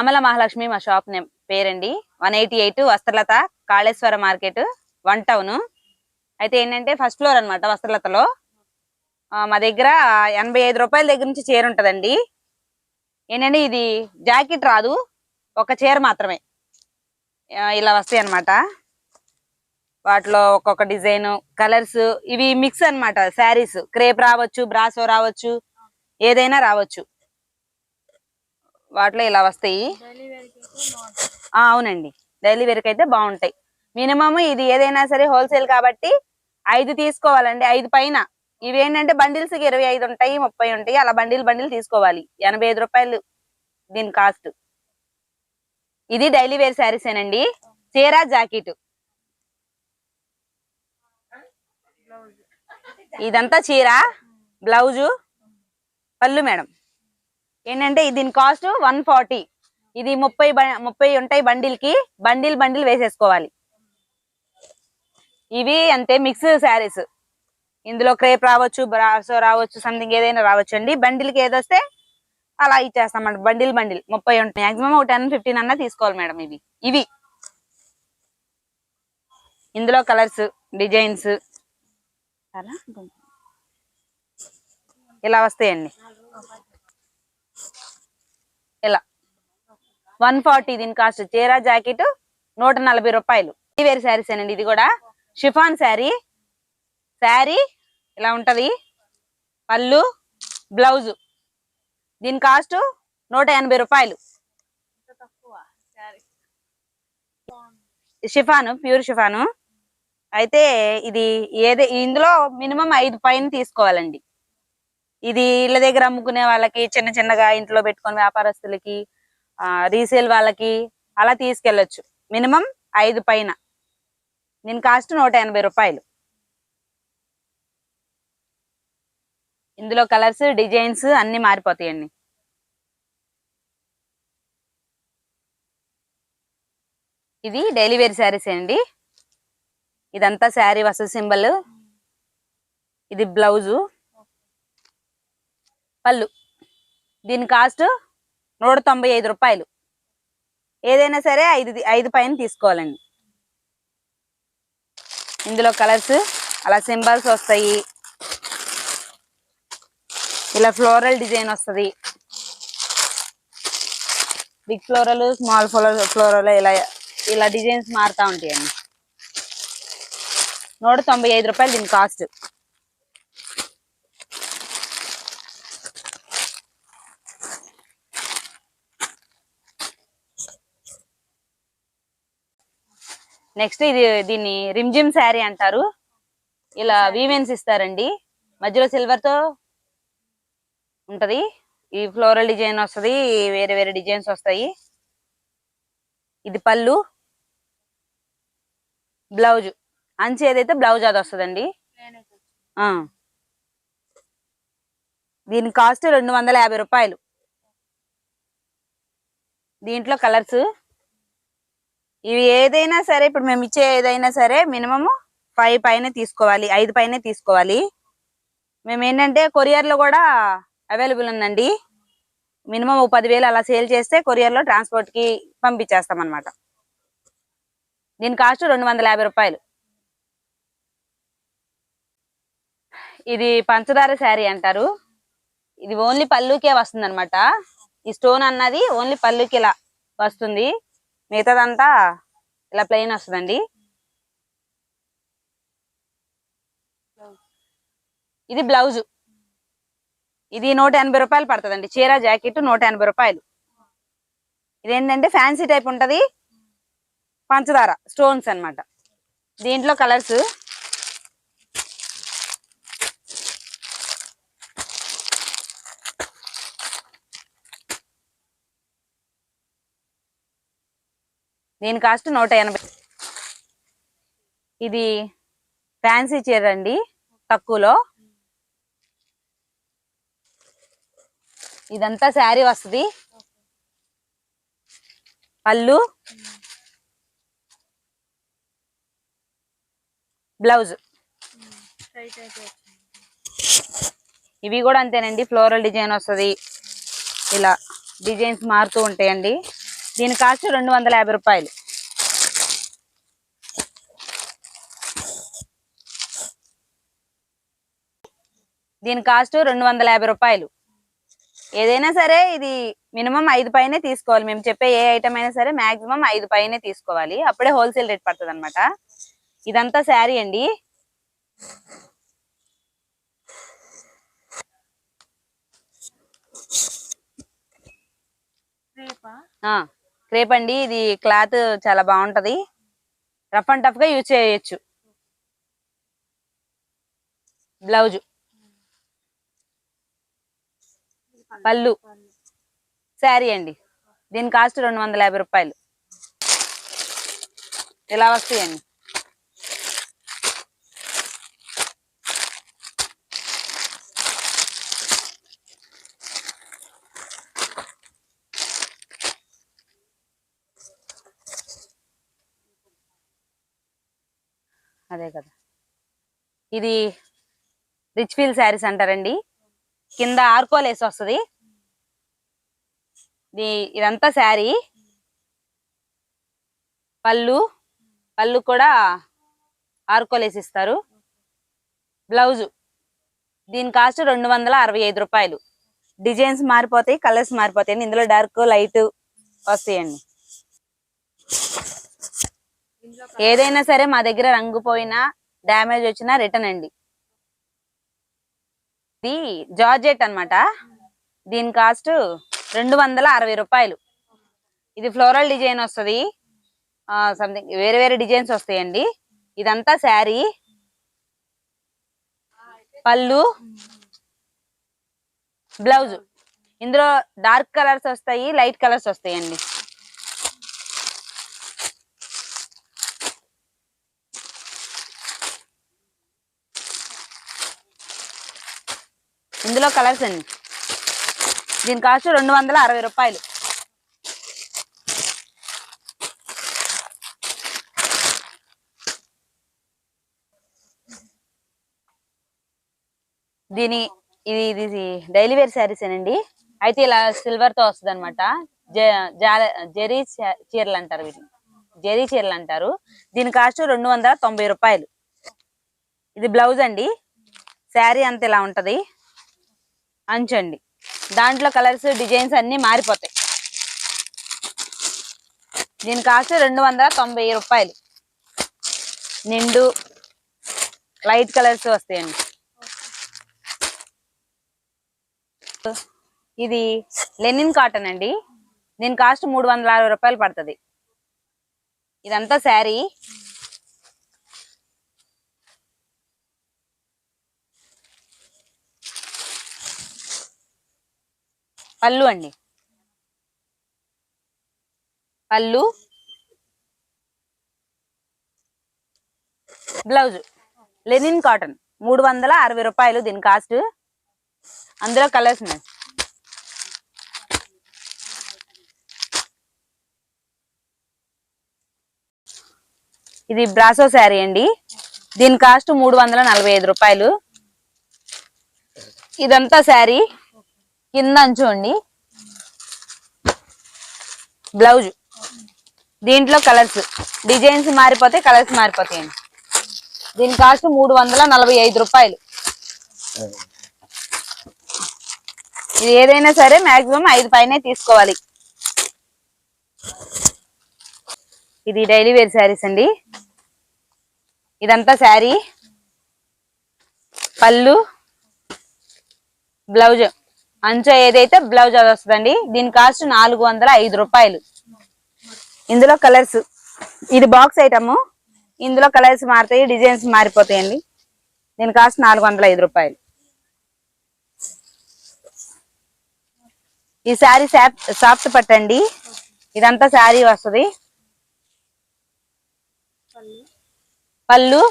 అమల మహాలక్ష్మి మా shop name పేరండి. One eighty eight Vastralatha Kaleshwara market one town. అయితే ఏంటంటే ఫస్ట్ ఫ్లోర్ అన్నమాట వస్త్రలతలో. మా దగ్గర ఎనభై ఐదు రూపాయల దగ్గర నుంచి చీర ఉంటుందండి. ఏంటంటే ఇది జాకెట్ రాదు ఒక చీర మాత్రమే. ఇలా వస్తాయి అనమాట వాటిలో ఒక్కొక్క డిజైన్ కలర్స్ ఇవి మిక్స్ అన్నమాట శారీస్. క్రేప్ రావచ్చు బ్రాసో రావచ్చు ఏదైనా రావచ్చు. వాటిలో ఇలా వస్తాయి. ఆ, అవునండి. డైలీ వేర్కి అయితే బాగుంటాయి. మినిమం ఇది ఏదైనా సరే హోల్సేల్ కాబట్టి ఐదు తీసుకోవాలండి. ఐదు పైన. ఇవి ఏంటంటే బండిల్స్ ఇరవై ఐదు ఉంటాయి ముప్పై ఉంటాయి. అలా బండిల్ బండిల్ తీసుకోవాలి. ఎనభై ఐదు రూపాయలు దీని కాస్ట్. ఇది డైలీ వేర్ శారీస్ ఏనండి. చీర జాకెట్. ఇదంతా చీర బ్లౌజు పళ్ళు మేడం. ఏంటంటే దీని కాస్ట్ వన్ ఫార్టీ ఇది ముప్పై ముప్పై ఉంటాయి బండిల్కి బండిల్ బండిల్ వేసేసుకోవాలి. ఇవి అంతే మిక్స్ శారీస్ ఇందులో క్రేప్ రావచ్చు బ్రాసో రావచ్చు సంథింగ్ ఏదైనా రావచ్చు అండి బండిల్కి ఏదొస్తే అలా ఇచ్చేస్తామంట బండిల్ బండిల్ ముప్పై ఉంటాయి. మాక్సిమం ఒక టెన్ ఫిఫ్టీన్ అన్నా తీసుకోవాలి మేడం ఇవి. ఇవి. ఇందులో కలర్స్ డిజైన్స్ ఇలా వస్తాయండి ఇలా వన్ ఫార్టీ దీని కాస్ట్. చీర జాకెట్ నూట నలభై రూపాయలు వేరు శారీస్ అండి ఇది కూడా. షిఫాన్ శారీ. శారీ ఇలా ఉంటది? పళ్ళు బ్లౌజ్. దీని కాస్ట్ నూట ఎనభై రూపాయలు. Chiffon pure chiffon. అయితే ఇది ఏదే ఇందులో మినిమం ఐదు పైన తీసుకోవాలండి. ఇది ఇళ్ళ దగ్గర అమ్ముకునే వాళ్ళకి చిన్న చిన్నగా ఇంట్లో పెట్టుకుని వ్యాపారస్తులకి రీసేల్ వాళ్ళకి అలా తీసుకెళ్ళొచ్చు. మినిమం ఐదు పైన. దీని కాస్ట్ నూట ఎనభై రూపాయలు. ఇందులో కలర్స్ డిజైన్స్ అన్ని మారిపోతాయండి. ఇది డైలీ వేర్ శారీస్ అండి. ఇదంతా శారీ వసతి సింబల్. ఇది బ్లౌజు. పళ్ళు. దీని కాస్ట్ నూట తొంభై ఐదు రూపాయలు. ఏదైనా సరే ఐదు ఐదు పైన తీసుకోవాలండి. ఇందులో కలర్స్ అలా సింబల్స్ వస్తాయి. ఇలా ఫ్లోరల్ డిజైన్ వస్తుంది. Big floral small floral floral ఇలా ఇలా డిజైన్స్ మారుతా ఉంటాయండి. నూట తొంభై ఐదు రూపాయలు దీని కాస్ట్. నెక్స్ట్ ఇది దీన్ని రిమ్జిమ్ శారీ అంటారు. ఇలా వీవెన్స్ ఇస్తారండి. మధ్యలో సిల్వర్తో ఉంటది. ఈ ఫ్లోరల్ డిజైన్ వస్తది వేరే వేరే డిజైన్స్ వస్తాయి. ఇది పళ్ళు. బ్లౌజ్. అంచు ఏదైతే బ్లౌజ్ అది వస్తుందండి. ఆ. దీని కాస్ట్ రెండు వందల యాభై రూపాయలు. దీంట్లో కలర్స్ ఇవి ఏదైనా సరే ఇప్పుడు మేము ఇచ్చే ఏదైనా సరే మినిమము ఫైవ్ పైన తీసుకోవాలి ఐదు పైన తీసుకోవాలి. మేము ఏంటంటే కొరియర్లో కూడా అవైలబుల్ ఉందండి. మినిమం ఓ పదివేలు అలా సేల్ చేస్తే కొరియర్లో ట్రాన్స్పోర్ట్కి ట్రాన్స్పోర్ట్కి పంపించేస్తాం అనమాట దీని కాస్ట్ రెండు వందల యాభై రూపాయలు. ఇది పంచదార శారీ అంటారు. ఇది ఓన్లీ పళ్ళుకే వస్తుంది అనమాట ఈ స్టోన్ అన్నది ఓన్లీ పళ్ళుకి ఇలా వస్తుంది. మిగతాదంతా ఇలా ప్లెయిన్ వస్తుందండి. ఇది బ్లౌజ్. ఇది నూట ఎనభై రూపాయలు పడుతుందండి. చీర జాకెట్ నూట ఎనభై రూపాయలు. ఇదేంటంటే ఫ్యాన్సీ టైప్ ఉంటుంది. పంచదార స్టోన్స్ అన్నమాట. దీంట్లో కలర్స్ దీని కాస్ట్ నూట ఎనభై ఇది ఫ్యాన్సీ చీర అండి తక్కువలో. ఇదంతా శారీ వస్తుంది. పళ్ళు. బ్లౌజ్. ఇవి కూడా అంతేనండి ఫ్లోరల్ డిజైన్ వస్తుంది. ఇలా డిజైన్స్ మారుతూ ఉంటాయండి. దీని కాస్ట్ రెండు వందల యాభై రూపాయలు. దీని కాస్ట్ రెండు వందల యాభై రూపాయలు. ఏదైనా సరే ఇది మినిమం ఐదు పైనే తీసుకోవాలి. మేము చెప్పే ఏ ఐటమ్ అయినా సరే మాక్సిమం ఐదు పైనే తీసుకోవాలి. అప్పుడే హోల్సేల్ రేట్ పడుతుంది అనమాట ఇదంతా శారీ అండి. ఆ. క్రేప్ అండి ఇది క్లాత్ చాలా బాగుంటది. రఫ్ అండ్ టఫ్గా యూజ్ చేయొచ్చు. బ్లౌజ్. పళ్ళు. శారీ అండి. దీని కాస్ట్ రెండు వందల యాభై రూపాయలు. ఇలా వస్తాయండి? అదే కదా. ఇది రిచ్ ఫీల్ శారీస్ అంటారండి. కింద ఆర్కోల్ వేసి వస్తుంది. ఇదంతా శారీ. పళ్ళు పళ్ళు కూడా ఆర్కోల్ వేసి ఇస్తారు. బ్లౌజ్ దీని కాస్ట్ రెండు వందల అరవై ఐదు రూపాయలు. డిజైన్స్ మారిపోతాయి కలర్స్ మారిపోతాయి ఇందులో డార్క్ లైట్ వస్తాయండి. ఏదైనా సరే మా దగ్గర రంగు పోయినా డ్యామేజ్ వచ్చినా రిటర్న్ అండి. ఇది జార్జెట్ అన్నమాట. దీని కాస్ట్ రెండు వందల అరవై రూపాయలు. ఇది ఫ్లోరల్ డిజైన్ వస్తుంది. సంథింగ్ వేరే వేరే డిజైన్స్ వస్తాయండి. ఇదంతా శారీ. పళ్ళు. బ్లౌజ్. ఇందులో డార్క్ కలర్స్ వస్తాయి లైట్ కలర్స్ వస్తాయండి. ఇందులో కలర్స్ అండి. దీని కాస్ట్ రెండు వందల అరవై రూపాయలు. దీని ఇది ఇది డైలీ వేర్ శారీస్ అండి అయితే ఇలా సిల్వర్తో వస్తుంది అనమాట జరీ చీరలు అంటారు వీటిని. జరీ చీరలు అంటారు. దీని కాస్ట్ రెండు వందల తొంభై రూపాయలు. ఇది బ్లౌజ్ అండి. శారీ అంత ఇలా ఉంటది. అంచండి. దాంట్లో కలర్స్ డిజైన్స్ అన్ని మారిపోతాయి. దీని కాస్ట్ రెండు వందల తొంభై రూపాయలు. నిండు లైట్ కలర్స్ వస్తాయండి. ఇది లెనిన్ కాటన్ అండి. దీని కాస్ట్ మూడు వందల అరవై రూపాయలు పడుతుంది. ఇదంతా శారీ. పళ్ళు అండి. పళ్ళు. బ్లౌజ్. Linen cotton. మూడు వందల అరవై రూపాయలు దీని కాస్ట్. అందులో కలర్స్ ఉన్నాయి. ఇది బ్రాసో శారీ అండి. దీని కాస్ట్ మూడు వందల నలభై ఐదు రూపాయలు. ఇదంతా శారీ. కింద అంచు బ్లౌజ్. దీంట్లో కలర్స్. డిజైన్స్ మారిపోతే కలర్స్ మారిపోతాయండి దీని కాస్ట్ మూడు వందల నలభై ఐదు రూపాయలు. ఇది ఏదైనా సరే మాక్సిమం ఐదు పైనే తీసుకోవాలి. ఇది డైలీ వేర్ శారీస్ అండి. ఇదంతా శారీ. పళ్ళు. బ్లౌజ్. అంచు ఏదైతే బ్లౌజ్ అది వస్తుందండి దీని కాస్ట్ నాలుగు వందల ఐదు రూపాయలు. ఇందులో కలర్స్ ఇది బాక్స్ ఐటమ్ ఇందులో కలర్స్ మారుతాయి డిజైన్స్ మారిపోతాయండి. దీని కాస్ట్ నాలుగు వందల ఐదు రూపాయలు. ఈ శారీ సాఫ్ట్ పట్టండి ఇదంతా శారీ వస్తుంది. పళ్ళు.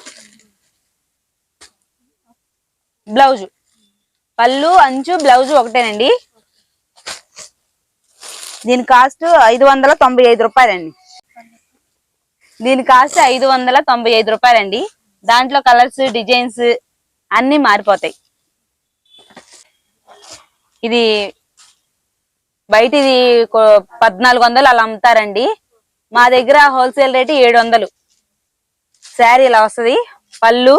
బ్లౌజ్. పళ్ళు అంచు బ్లౌజ్ ఒకటేనండి. దీని కాస్ట్ ఐదు వందల తొంభై ఐదు రూపాయలండి. దీని కాస్ట్ ఐదు వందల తొంభై ఐదు రూపాయలండి. దాంట్లో కలర్స్ డిజైన్స్ అన్ని మారిపోతాయి. ఇది బయట ఇది పద్నాలుగు వందలు అలా అమ్ముతారండి. మా దగ్గర హోల్సేల్ రేటు ఏడు వందలు. శారీ ఇలా వస్తుంది. పళ్ళు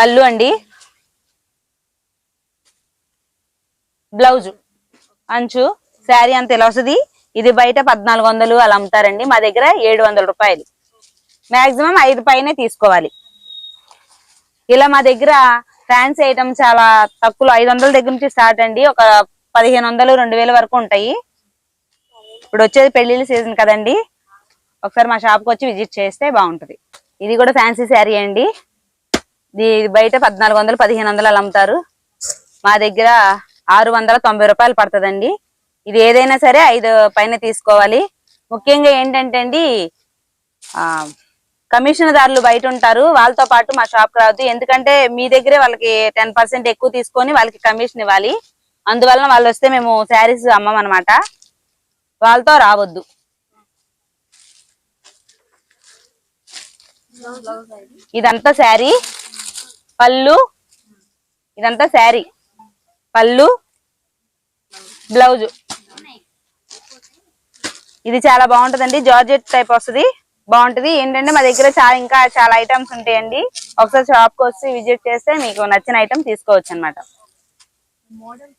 పళ్ళు అండి. బ్లౌజ్. అంచు శారీ అంత ఇలా వస్తుంది? ఇది బయట పద్నాలుగు వందలు అలా అమ్ముతారండి. మా దగ్గర ఏడు వందల రూపాయలు. మాక్సిమం ఐదు పైనే తీసుకోవాలి. ఇలా మా దగ్గర ఫ్యాన్సీ ఐటమ్ చాలా తక్కువ. ఐదు వందల దగ్గర నుంచి స్టార్ట్ అండి. ఒక పదిహేను వందలు రెండు వేల వరకు ఉంటాయి. ఇప్పుడు వచ్చేది పెళ్ళిళ్ళ సీజన్ కదండి. ఒకసారి మా షాప్కి వచ్చి విజిట్ చేస్తే బాగుంటుంది. ఇది కూడా ఫ్యాన్సీ శారీ అండి. బయట పద్నాలుగు వందలు పదిహేను వందలు అలా అమ్ముతారు. మా దగ్గర ఆరు వందల తొంభై రూపాయలు పడుతుందండి. ఇది ఏదైనా సరే ఐదు పైన తీసుకోవాలి. ముఖ్యంగా ఏంటంటే అండి ఆ, బయట ఉంటారు. వాళ్ళతో పాటు మా షాప్ రావద్దు. ఎందుకంటే మీ దగ్గరే వాళ్ళకి టెన్ పర్సెంట్ ఎక్కువ తీసుకొని వాళ్ళకి కమిషన్ ఇవ్వాలి. అందువలన వాళ్ళు వస్తే మేము శారీస్ అమ్మమన్నమాట. వాళ్ళతో రావద్దు. ఇదంతా శారీ. పళ్ళు ఇదంతా శారీ. పళ్ళు బ్లౌజ్. ఇది చాలా బాగుంటుందండి. జార్జెట్ టైప్ వస్తది. బాగుంటది. ఏంటంటే మా దగ్గర చాలా ఇంకా చాలా ఐటమ్స్ ఉంటాయండి. ఒకసారి షాప్కి వచ్చి విజిట్ చేస్తే మీకు నచ్చిన ఐటమ్ తీసుకోవచ్చు అనమాట మోడల్